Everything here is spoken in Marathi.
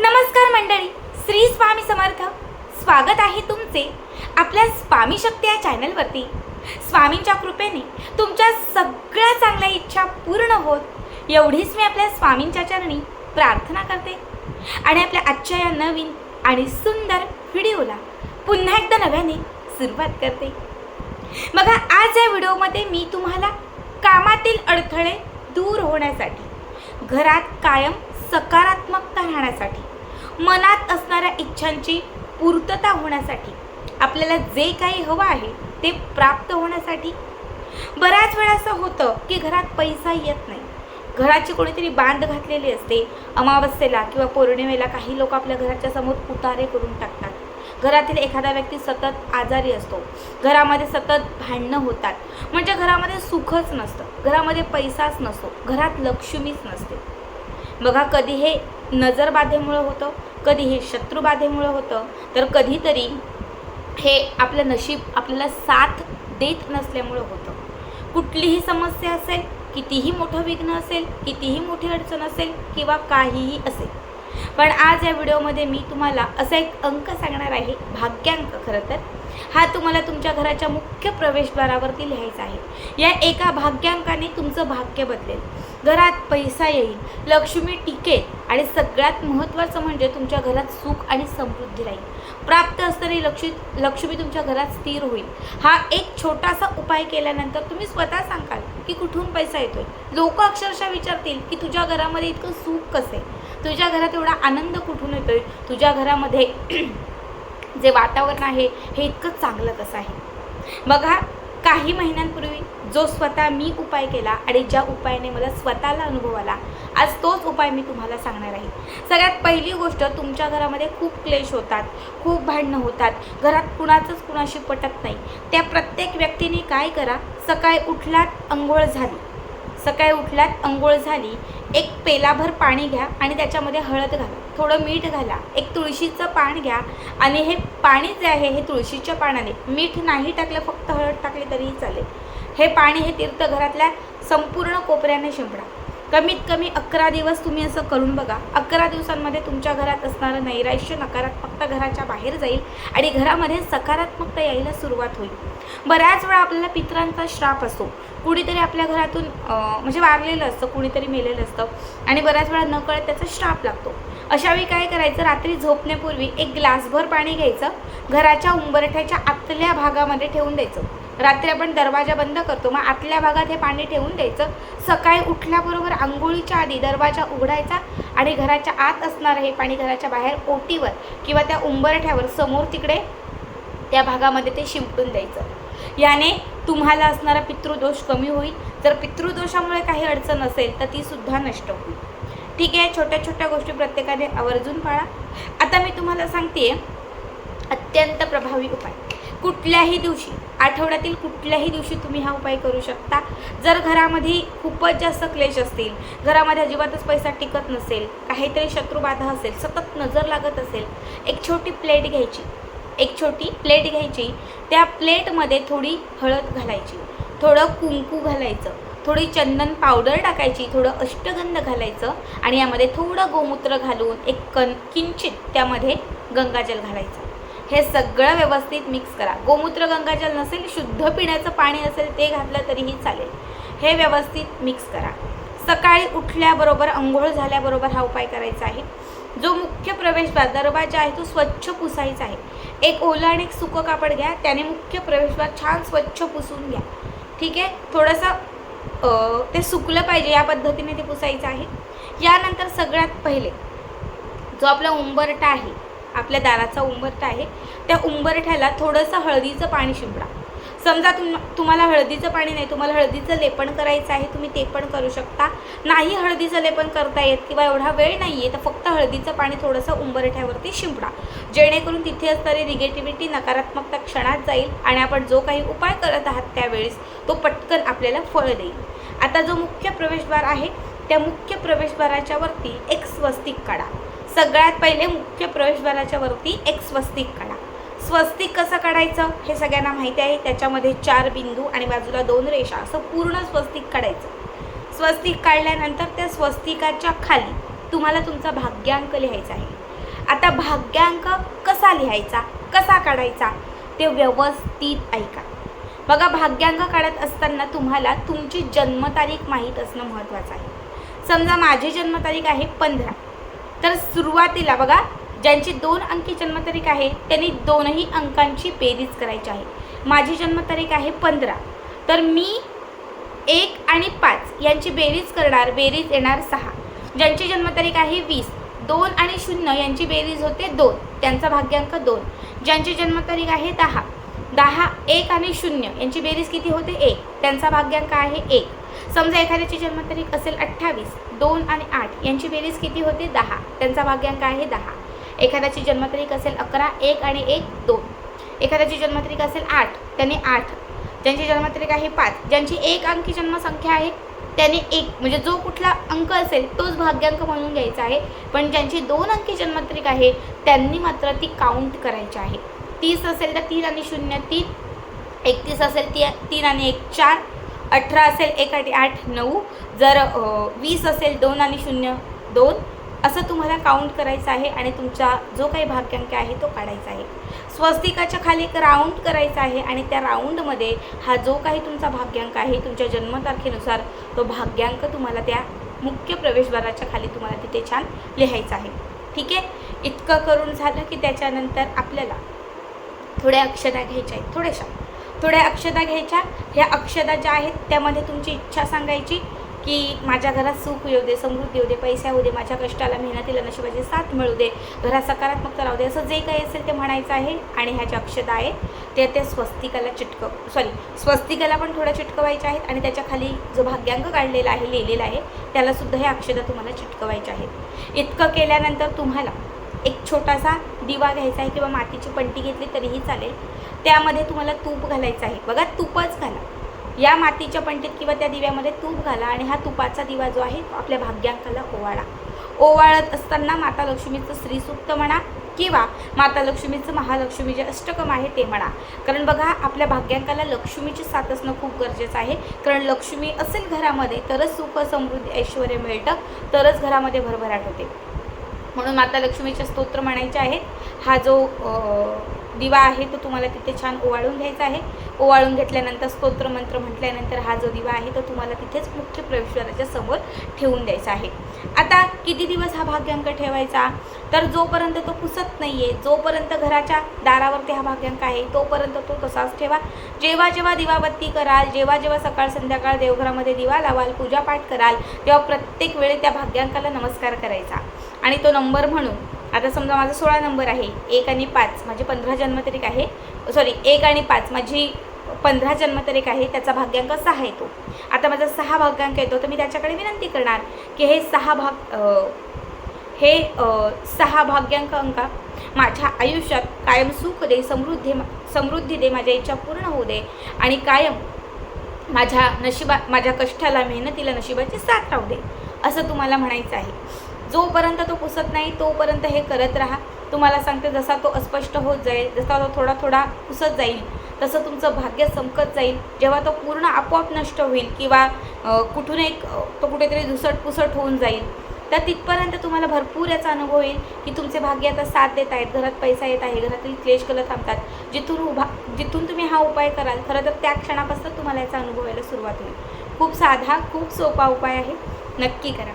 नमस्कार मंडळी श्री स्वामी समर्थ. स्वागत आहे तुमचे आपल्या स्वामी शक्ती या चॅनलवरती. स्वामींच्या कृपेने तुमच्या सगळ्या चांगल्या इच्छा पूर्ण होत एवढीच मी आपल्या स्वामींच्या चरणी प्रार्थना करते. आणि आपल्या आजच्या या नवीन आणि सुंदर व्हिडिओला पुन्हा एकदा नव्याने सुरुवात करते. बघा आज या व्हिडिओमध्ये मी तुम्हाला कामातील अडथळे दूर होण्यासाठी घरात कायम सकारात्मकता राहण्यासाठी मनात असणाऱ्या इच्छांची पूर्तता होण्यासाठी आपल्याला जे काही हवं आहे ते प्राप्त होण्यासाठी. बऱ्याच वेळा असं होतं की घरात पैसा येत नाही. घराची कोणीतरी बांध घातलेली असते अमावस्येला किंवा पौर्णिमेला काही लोक आपल्या घराच्या समोर उतारे करून टाकतात. घरातील एखादा व्यक्ती सतत आजारी असतो. घरामध्ये सतत भांडणं होतात. म्हणजे घरामध्ये सुखच नसतं. घरामध्ये पैसाच नसतो. घरात लक्ष्मीच नसते. बघा कधी हे नजरबाधेमुळं होतं कधी हे शत्रुबाधेमुळं होतं तर कधीतरी हे आपलं नशीब आपल्याला साथ देत नसल्यामुळं होतं. कुठलीही समस्या असेल कितीही मोठं विघ्न असेल कितीही मोठी अडचण असेल किंवा काहीही असेल. पण आज या व्हिडिओमध्ये मी तुम्हाला असा एक अंक सांगणार आहे भाग्यांक खरं तर. हा तुम्हाला तुमच्या घराच्या मुख्य प्रवेशद्वारावरती लिहायचा आहे. या एका भाग्यांकाने तुमचं भाग्य बदलेल. घरात पैसा येईल लक्ष्मी टिकेल आणि सगळ्यात महत्त्वाचं म्हणजे तुमच्या घरात सुख आणि समृद्धी राहील. प्राप्त असणारी लक्ष्मी लक्ष्मी तुमच्या घरात स्थिर होईल. हा एक छोटासा उपाय केल्यानंतर तुम्ही स्वतः सांगाल की कुठून पैसा येतोय? लोक अक्षरशः विचारतील की तुझ्या घरामध्ये इतकं सुख कसं? आहे तुझ्या घरात एवढा आनंद कुठून येतोय? तुझ्या घरामध्ये जे वातावरण आहे हे इतकं चांगलं कसं आहे? बघा काही महिन्यांपूर्वी जो स्वतः मी उपाय केला आणि ज्या उपायाने मला स्वतःला अनुभव आला आज तोच उपाय मी तुम्हाला सांगणार आहे. सगळ्यात पहिली गोष्ट तुमच्या घरामध्ये खूप क्लेश होतात खूप भांडणं होतात घरात कुणाचंच कुणाशी पटत नाही. त्या प्रत्येक व्यक्तीने काय करा सकाळी उठलात अंघोळ झाली. सकाळी उठल्यात अंघोळ झाली एक पेलाभर पाणी घ्या आणि त्याच्यामध्ये हळद घाला. थोडं मीठ घाला. एक तुळशीचं पान घ्या आणि हे पाणी जे आहे हे तुळशीच्या पानाने. मीठ नाही टाकलं फक्त हळद टाकली तरीही चालेल. हे पाणी हे तीर्थ घरातल्या संपूर्ण कोपऱ्याने शिंपडा. कमीत कमी अकरा दिवस तुम्ही असं करून बघा. अकरा दिवसांमध्ये तुमच्या घरात असणारं नैराश्य नकारात्मकता घराच्या बाहेर जाईल आणि घरामध्ये सकारात्मकता यायला सुरुवात होईल. बऱ्याच वेळा आपल्याला पितरांचा श्राप असतो. कुणीतरी आपल्या घरातून म्हणजे वारलेलं असतं कुणीतरी मेलेलं असतं आणि बऱ्याच वेळा नकळत त्याचा श्राप लागतो. अशावेळी काय करायचं? रात्री झोपण्यापूर्वी एक ग्लासभर पाणी घ्यायचं. घराच्या उंबरठ्याच्या आतल्या भागामध्ये ठेवून द्यायचं. रात्री आपण दरवाजा बंद करतो. मग आतल्या भागात हे पाणी ठेवून द्यायचं. सकाळी उठल्याबरोबर आंघोळीच्या आधी दरवाजा उघडायचा आणि घराच्या आत असणारं हे पाणी घराच्या बाहेर ओटीवर किंवा त्या उंबरठ्यावर समोर तिकडे त्या भागामध्ये ते शिंपडून द्यायचं. याने तुम्हाला असणारा पितृदोष कमी होईल. जर पितृदोषामुळे काही अडचण असेल तर तीसुद्धा नष्ट होईल. ठीक आहे छोट्या छोट्या गोष्टी प्रत्येकाने आवर्जून पाळा. आता मी तुम्हाला सांगते अत्यंत प्रभावी उपाय. कुठल्याही दिवशी आठवड्यातील कुठल्याही दिवशी तुम्ही हा उपाय करू शकता. जर घरामध्ये खूपच जास्त क्लेश असतील घरामध्ये अजिबातच पैसा टिकत नसेल काहीतरी शत्रुबाधा असेल सतत नजर लागत असेल एक छोटी प्लेट घ्यायची. एक छोटी प्लेट घ्यायची. त्या प्लेटमध्ये थोडी हळद घालायची थोडं कुंकू घालायचं थोडी चंदन पावडर टाकायची थोडं अष्टगंध घालायचं आणि यामध्ये थोडं गोमूत्र घालून एक कन किंचित त्यामध्ये गंगाजल घालायचं. हे सगळं व्यवस्थित मिक्स करा. गोमूत्र गंगाजल नसेल शुद्ध पिण्याचं पाणी असेल ते घातलं तरीही चालेल. हे व्यवस्थित मिक्स करा. सकाळी उठल्याबरोबर अंघोळ झाल्याबरोबर हा उपाय करायचा आहे. जो मुख्य प्रवेशद्वार दरवाजा आहे तो स्वच्छ पुसायचा आहे. एक ओलं आणि एक सुकं कापड घ्या त्याने मुख्य प्रवेशद्वार छान स्वच्छ पुसून घ्या. ठीक आहे? थोडंसं ते सुकलं पाहिजे या पद्धतीने ते पुसायचं आहे. यानंतर सगळ्यात पहिले जो आपला उंबरटा आहे आपल्या दाराचा उंबरठा आहे त्या उंबरठ्याला थोडंसं हळदीचं पाणी शिंपडा. समजा तुम तुम्हाला हळदीचं पाणी नाही तुम्हाला हळदीचं लेपन करायचं आहे तुम्ही ते पण करू शकता. नाही हळदीचं लेपन करता येत किंवा एवढा वेळ नाही आहे तर फक्त हळदीचं पाणी थोडंसं उंबरठ्यावरती शिंपडा. जेणेकरून तिथे असणारी निगेटिव्हिटी नकारात्मकता क्षणात जाईल आणि आपण जो काही उपाय करत आहात त्यावेळेस तो पटकन आपल्याला फळ देईल. आता जो मुख्य प्रवेशद्वार आहे त्या मुख्य प्रवेशद्वाराच्या वरती एक स्वस्तिक काढा. सगळ्यात पहिले मुख्य प्रवेशद्वाराच्या वरती एक स्वस्तिक काढा. स्वस्तिक कसं काढायचं? हे सगळ्यांना माहिती आहे. त्याच्यामध्ये चार बिंदू आणि बाजूला दोन रेषा. असं पूर्ण स्वस्तिक काढायचं. स्वस्तिक काढल्यानंतर त्या स्वस्तिकाच्या खाली तुम्हाला तुमचा भाग्यांक लिहायचा आहे. आता भाग्यांक कसा लिहायचा? कसा काढायचा? ते व्यवस्थित ऐका. बघा भाग्यांक काढत असताना तुम्हाला तुमची जन्मतारीख माहीत असणं महत्त्वाचं आहे. समजा माझी जन्मतारीख आहे पंधरा. तर सुरुवातीला बघा ज्यांची दोन अंकी जन्मतारीख आहे त्यांनी दोनही अंकांची बेरीज करायची आहे. माझी जन्मतारीख आहे पंधरा. तर मी एक आणि पाच यांची बेरीज करणार बेरीज येणार सहा. ज्यांची जन्मतारीख आहे वीस दोन आणि शून्य यांची बेरीज होते दोन त्यांचा भाग्यांक दोन. ज्यांची जन्मतारीख आहे दहा दहा एक आणि शून्य यांची बेरीज किती होते? एक. त्यांचा भाग्यांक आहे एक. समजा एखाद्याची जन्मतारीख असेल अठ्ठावीस दोन आणि आठ यांची बेरीज किती होते? दहा. त्यांचा भाग्यांक आहे दहा. एखाद्याची जन्मतारीख असेल अकरा एक आणि एक दोन. एखाद्याची जन्मतारीख असेल आठ त्याने आठ. ज्यांची जन्मतारीख आहे पाच ज्यांची एक अंकी जन्मसंख्या आहे त्याने एक. म्हणजे जो कुठला अंक असेल तोच भाग्यांक म्हणून घ्यायचा आहे. पण ज्यांची दोन अंकी जन्मतारीख आहे त्यांनी मात्र ती काउंट करायची आहे. तीस असेल तर तीन आणि शून्य तीन. एकतीस असेल ती तीन आणि एक चार. अठरा असेल एक आठ आठ नऊ. जर वीस असेल दोन आणि शून्य दोन. असं तुम्हाला काउंट करायचं आहे आणि तुमचा जो काही भाग्यांक आहे तो काढायचा आहे. स्वस्तिकाच्या खाली एक राऊंड करायचा आहे आणि त्या राऊंडमध्ये हा जो काही तुमचा भाग्यांक आहे तुमच्या जन्मतारखेनुसार तो भाग्यांक तुम्हाला त्या मुख्य प्रवेशद्वाराच्या खाली तुम्हाला तिथे छान लिहायचं आहे. ठीक आहे? इतकं करून झालं की त्याच्यानंतर आपल्याला थोड्या अक्षरा घ्यायच्या आहेत थोड्याशा. थोड्या अक्षता घ्यायच्या. ह्या अक्षता ज्या आहेत त्यामध्ये तुमची इच्छा सांगायची की माझ्या घरात सुख येऊ दे समृद्धी येऊ दे पैसा येऊ दे माझ्या कष्टाला मेहनतीला नशिबाची साथ मिळू दे घरात सकारात्मकता राहू दे असं जे काही असेल ते म्हणायचं आहे. आणि ह्या ज्या अक्षता आहेत त्या त्या स्वस्तिकाला चिटकव सॉरी स्वस्तिकाला पण थोड्या चिटकवायच्या आहेत. आणि त्याच्याखाली जो भाग्यांक काढलेला आहे लिहिलेला आहे त्यालासुद्धा ह्या अक्षता तुम्हाला चिटकवायच्या आहेत. इतकं केल्यानंतर तुम्हाला एक छोटासा दिवा घ्यायचा आहे किंवा मातीची पंटी घेतली तरीही चालेल. त्यामध्ये तुम्हाला तूप घालायचं आहे. बघा तूपच घाला. या मातीच्या पंटीत किंवा त्या दिव्यामध्ये तूप घाला आणि हा तुपाचा दिवा जो आहे तो आपल्या भाग्यांकाला ओवाळा. ओवाळत असताना माता लक्ष्मीचं श्रीसूक्त म्हणा किंवा माता लक्ष्मीचं महालक्ष्मी जे अष्टकम आहे ते म्हणा. कारण बघा आपल्या भाग्यांकाला लक्ष्मीची साथ असणं खूप गरजेचं आहे. कारण लक्ष्मी असेल घरामध्ये तरच सुख समृद्धी ऐश्वर मिळतं तरच घरामध्ये भरभराट होते. म्हणून माता लक्ष्मीचे स्तोत्र म्हणायचे आहेत. हा जो दिवा आहे तो तुम्हाला तिथे छान ओवाळून घ्यायचा आहे. ओवाळून घेतल्यानंतर स्तोत्र मंत्र म्हटल्यानंतर हा जो दिवा आहे तो तुम्हाला तिथेच मुख्य प्रवेशद्वाराच्या समोर ठेवून द्यायचा आहे. आता किती दिवस हा भाग्यांक ठेवायचा? तर जोपर्यंत तो पुसत नाही आहे जोपर्यंत घराच्या दारावरती हा भाग्यांक आहे तोपर्यंत तो तसाच ठेवा. जेव्हा जेव्हा दिवाबत्ती कराल जेव्हा जेव्हा सकाळ संध्याकाळ देवघरामध्ये दिवा लावाल पूजापाठ कराल तेव्हा प्रत्येक वेळी त्या भाग्यांकाला नमस्कार करायचा. आणि तो नंबर म्हणून आता समजा माझा सोळा नंबर आहे एक आणि पाच माझी पंधरा जन्मतारीख आहे सॉरी एक आणि पाच माझी पंधरा जन्मतारीख आहे त्याचा भाग्यांक सहा येतो आता माझा सहा भाग्यांक येतो तर मी त्याच्याकडे विनंती करणार की हे सहा भाग हे सहा भाग्यांक अंका माझ्या आयुष्यात कायम सुख दे समृद्धी समृद्धी दे माझ्या इच्छा पूर्ण होऊ दे आणि कायम माझ्या नशिबा माझ्या कष्टाला मेहनतीला नशिबाची साथ राहू दे असं तुम्हाला म्हणायचं आहे. जोपर्यंत तो पुसत नाही तोपर्यंत हे करत राहा. तुम्हाला सांगते जसा तो अस्पष्ट होत जाईल जसा तो थोडा थोडा पुसत जाईल तसं तुमचं भाग्य चमकत जाईल. जेव्हा तो पूर्ण आपोआप नष्ट होईल किंवा कुठून एक तो कुठेतरी धुसट पुसट होऊन जाईल तर तिथपर्यंत तुम्हाला भरपूर याचा अनुभव येईल की तुमचे भाग्य आता साथ देत आहेत घरात पैसा येत आहे घरातील क्लेश कलर थांबतात. जिथून उभा जिथून तुम्ही हा उपाय कराल खरं तर त्या क्षणापासून तुम्हाला याचा अनुभव यायला सुरुवात होईल. खूप साधा खूप सोपा उपाय आहे. नक्की करा.